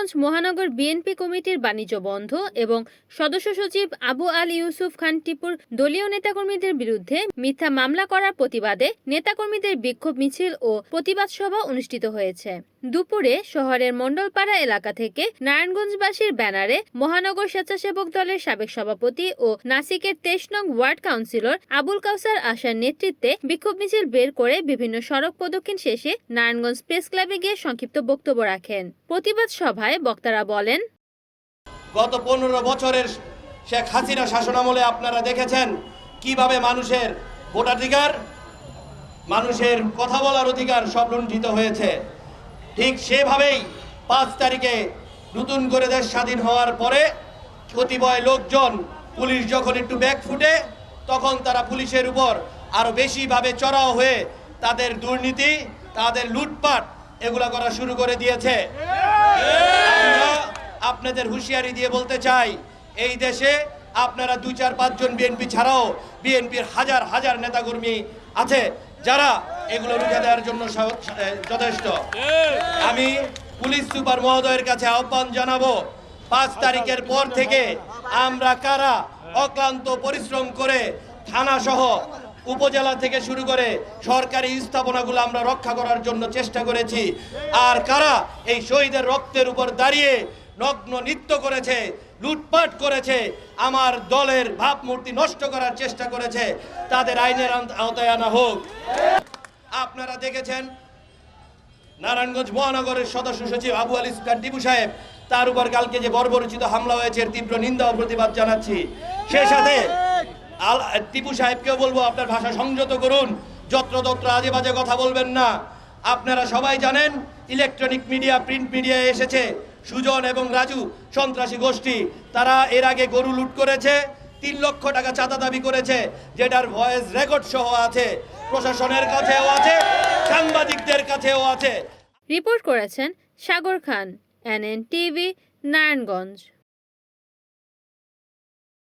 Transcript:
নারায়ণগঞ্জ মহানগর বিএনপি কমিটির বাণিজ্য বন্ধ এবং সদস্য সচিব আবু আল ইউসুফ খান টিপুর দলীয় নেতাকর্মীদের বিরুদ্ধে মিথ্যা মামলা করার প্রতিবাদে নেতাকর্মীদের বিক্ষোভ মিছিল ও প্রতিবাদ সভা অনুষ্ঠিত হয়েছে। দুপুরে শহরের মণ্ডলপাড়া এলাকা থেকে নারায়ণগঞ্জবাসীর ব্যানারে মহানগর স্বেচ্ছাসেবক দলের সাবেক সভাপতি ও নাসিকের তেইশ নং ওয়ার্ড কাউন্সিলর আবুল কাউসার আশার নেতৃত্বে বিক্ষোভ মিছিল বের করে বিভিন্ন সড়ক প্রদক্ষিণ শেষে নারায়ণগঞ্জ প্রেস ক্লাবে গিয়ে সংক্ষিপ্ত বক্তব্য রাখেন। প্রতিবাদ সভায় বক্তারা বলেন, গত পনেরো বছরের শেখ হাসিনা শাসনামলে আপনারা দেখেছেন কীভাবে মানুষের ভোটাধিকার, মানুষের কথা বলার অধিকার সব লুণ্ঠিত হয়েছে। ঠিক সেভাবেই পাঁচ তারিখে নতুন করে দেশ স্বাধীন হওয়ার পরে কতিপয় লোকজন পুলিশ যখন একটু ব্যাগ ফুটে তখন তারা পুলিশের উপর আরও বেশিভাবে চড়াও হয়ে তাদের দুর্নীতি, তাদের লুটপাট এগুলো করা শুরু করে দিয়েছে। আপনাদের হুঁশিয়ারি দিয়ে বলতে চাই, এই দেশে আপনারা দুই চার পাঁচজন বিএনপি ছাড়াও বিএনপির হাজার হাজার নেতাকর্মী আছে। যারা এগুলো রুখে দেওয়ার জন্য যথেষ্ট। আমি পুলিশ সুপার মহোদয়ের কাছে আহ্বান জানাব, পাঁচ তারিখের পর থেকে আমরা কারা অক্লান্ত পরিশ্রম করে থানা সহ উপজেলা থেকে শুরু করে সরকারি স্থাপনাগুলো আমরা রক্ষা করার জন্য চেষ্টা করেছি, আর কারা এই শহীদের রক্তের উপর দাঁড়িয়ে নগ্ন নৃত্য করেছে, লুটপাট করেছে, আমার দলের ভাবমূর্তি নষ্ট করার চেষ্টা করেছে, তাদের আইনের আওতায় আনা হোক। আপনারা দেখেছেন নারায়ণগঞ্জ মহানগরের সদস্য সচিব আবু আলী সুলতান টিপু সাহেব, তার উপর কালকে যে বর্বরচিত হামলা হয়েছে তীব্র নিন্দা ও প্রতিবাদ জানাচ্ছি। সেই সাথে টিপু সাহেবকেও বলব, আপনার ভাষা সংযত করুন, যত্রতত্র আজে বাজে কথা বলবেন না। আপনারা সবাই জানেন, ইলেকট্রনিক মিডিয়া, প্রিন্ট মিডিয়ায় এসেছে, সুজন এবং রাজু সন্ত্রাসী গোষ্ঠী, তারা এর আগে গরু লুট করেছে, তিন লক্ষ টাকা চাঁদা দাবি করেছে, যেটার ভয়েস রেকর্ড সহ আছে। প্রশাসনের কাছেও আছে সাংবাদিকদের কাছেও আছে। রিপোর্ট করেছেন সাগর খান এনএন টিভি নারায়ণগঞ্জ।